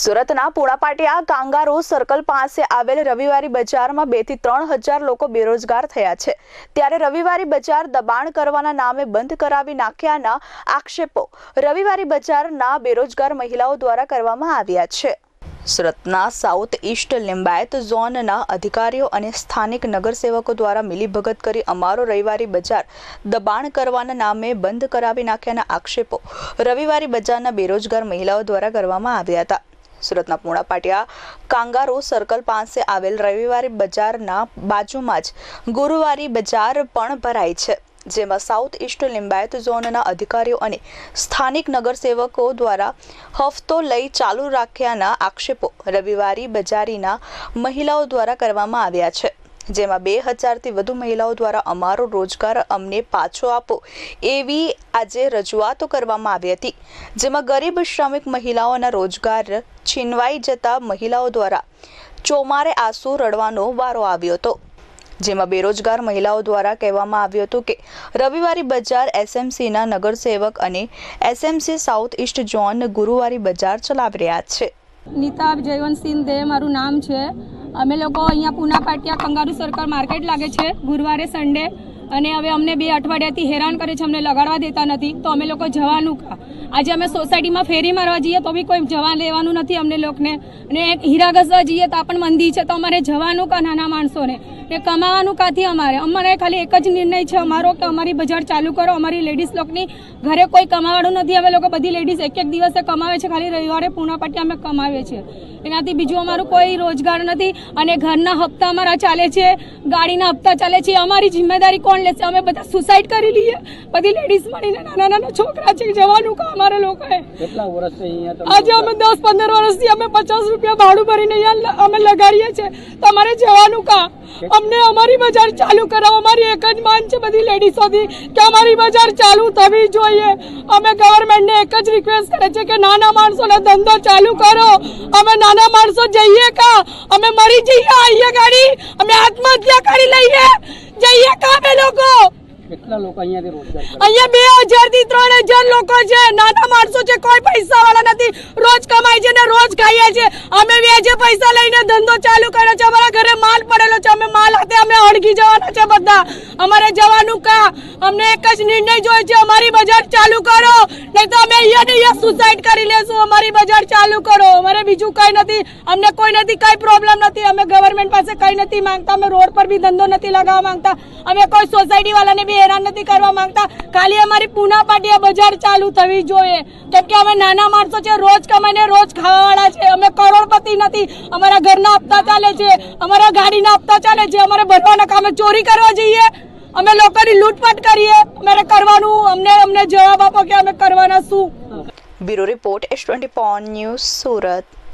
સુરતના પુણાપાટિયા કાંગારો સર્કલ પાસે આવેલ રવિવારી બજારમાં બેથી ત્રણ હજાર લોકો બેરોજગાર થયા છે. ત્યારે રવિવારી બજાર દબાણ કરવાના નામે બંધ કરાવી નાખ્યાના આક્ષેપો રવિવારી બજારના બેરોજગાર મહિલાઓ દ્વારા કરવામાં આવ્યા છે. સુરતના સાઉથ ઈસ્ટ લિંબાયત ઝોનના અધિકારીઓ અને સ્થાનિક નગરસેવકો દ્વારા મિલીભગત કરી અમારો રવિવારી બજાર દબાણ કરવાના નામે બંધ કરાવી નાખ્યાના આક્ષેપો રવિવારી બજારના બેરોજગાર મહિલાઓ દ્વારા કરવામાં આવ્યા હતા. સુરતના પૂણા પાટિયા. કાંગારો સર્કલ પાસે આવેલ રવિવારી બજારના બાજુમાં જ ગુરુવારી બજાર પણ ભરાય છે, જેમાં સાઉથ ઇસ્ટ લિંબાયત ઝોનના અધિકારીઓ અને સ્થાનિક નગરસેવકો દ્વારા હફતો લઈ ચાલુ રાખ્યાના આક્ષેપો રવિવારી બજારીના મહિલાઓ દ્વારા કરવામાં આવ્યા છે. જેમાં બે હજારથી વધુ મહિલાઓ દ્વારા અમારો રોજગાર અમને પાછો આપો એવી આજે રજૂઆતો કરવામાં આવી હતી. જેમાં ગરીબ શ્રમિક મહિલાઓના રોજગાર છીનવાઈ જતા મહિલાઓ દ્વારા ચોમારે આંસુ રડવાનો વારો આવ્યો હતો. જેમાં બેરોજગાર મહિલાઓ દ્વારા કહેવામાં આવ્યું હતું કે રવિવારી બજાર એસએમસીના નગરસેવક અને એસએમસી સાઉથ ઈસ્ટ ઝોન ગુરુવારી બજાર ચલાવી રહ્યા છે. નીતા જયવંતસિંહ દે મારું નામ છે. અમે લોકો અહીંયા Puna Patiya kangaroo circle market લાગે છે. ગુરુવારે સન્ડે અને હવે અમને બે અઠવાડિયાથી હેરાન કરે છે, અમને લગાડવા દેતા નથી, તો અમે લોકો જવાનું કા? આજે અમે સોસાયટીમાં ફેરી મારવા જઈએ તો બી કોઈ જવા લેવાનું નથી અમને લોકોને. અને હીરા ઘસવા જઈએ તો પણ મંદી છે, તો અમારે જવાનું કા નાના માણસોને? ને કમાવાનું કાથી અમારે? અમારે ખાલી એક જ નિર્ણય છે, અમારો કે અમારી બજાર ચાલુ કરો, અમારી લેડીઝ લોકોની ઘરે કોઈ કમાવાનું નથી. અમે લોકો બધી લેડીઝ એક એક દિવસે કમાવે છે, ખાલી રવિવારે પૂર્ણપટ્ટી પાટી અમે કમાવીએ છીએ. એનાથી બીજું અમારું કોઈ રોજગાર નથી અને ઘરના હપ્તા અમારા ચાલે છે. ગાડીના હપ્તા ચાલે છે અમારી જિમ્મેદારી કોણ લેશે? અમે બધા સુસાઇડ કરી લઈએ. બધી લેડીઝ મળીને નાના નાના છોકરા છે જવાનું કા અમારે લોકોએ. કેટલા વર્ષથી અહીંયા આજે અમે દસ પંદર વર્ષથી અમે પચાસ રૂપિયા ભાડું ભરીને અહીંયા અમે લગાડીએ છીએ. તમારે જવાનું કા અમને અમારી બજાર ચાલુ કરાવો. અમારી એક જ માન છે બધી લેડીઝોથી કે અમારી બજાર ચાલુ થવી જોઈએ. અમે ગવર્મેન્ટને એક જ રિક્વેસ્ટ કરે છે કે નાના માણસોનો ધંધો ચાલુ કરો. અમે નાના માણસો જઈએ કા? અમે મરી જઈએ આઈએ ગાડી. અમે આત્મહત્યા કરી લઈએ. જઈએ કામે લોકો. કેટલા લોકો અહીંયાથી રોજગાર કરે? અહીંયા બે હજારથી ત્રણ હજાર લોકો છે. નાના માણસો છે કોઈ પૈસા વાળા નથી. રોજ કમાય છે ને રોજ ખાઈએ છે. અમે વ્યાજે પૈસા લઈને ધંધો ચાલુ કર્યો છે. અમારા ઘરે માલ પડેલો છે. અમે માલ હાથે અમે અડગી જવાના છે બધા. અમારે જવાનું કા? અમને એક જ નિર્ણય જોઈએ છે, અમારી બજાર ચાલુ કરો. નહીં તો અમે અહીંયા ને અહીંયા સુસાઇડ કરી લેશું, અમારી બજાર ચાલુ કરો. અમારે બીજું કઈ નથી. અમને કોઈ નથી, કઈ પ્રોબ્લેમ નથી. અમે ગવર્મેન્ટ પાસે કઈ નથી માંગતા. અમે રોડ પર બી ધંધો નથી લગાવવા માંગતા. અમે કોઈ સોસાયટી વાળાને બી હેરાન નથી કરવા માંગતા. ખાલી અમારી પૂના પાટિયા બજાર ચાલુ થવી જોઈએ. કેમ કે અમે નાના માણસો છે, રોજ કમાઈને રોજ ખાવાવાળા છે. અમે કરોડપતિ નથી. અમારા ઘરના હપ્તા ચાલે છે. અમારા ગાડીના હપ્તા ચાલે છે. અમારે ભરવાના કામે ચોરી કરવા જઈએ. અમે લોકોની લૂંટફાટ કરીએ. અમારે કરવાનું, અમને અમને જવાબ આપો કે અમે કરવાના શું. Bureau report S twenty news Surat.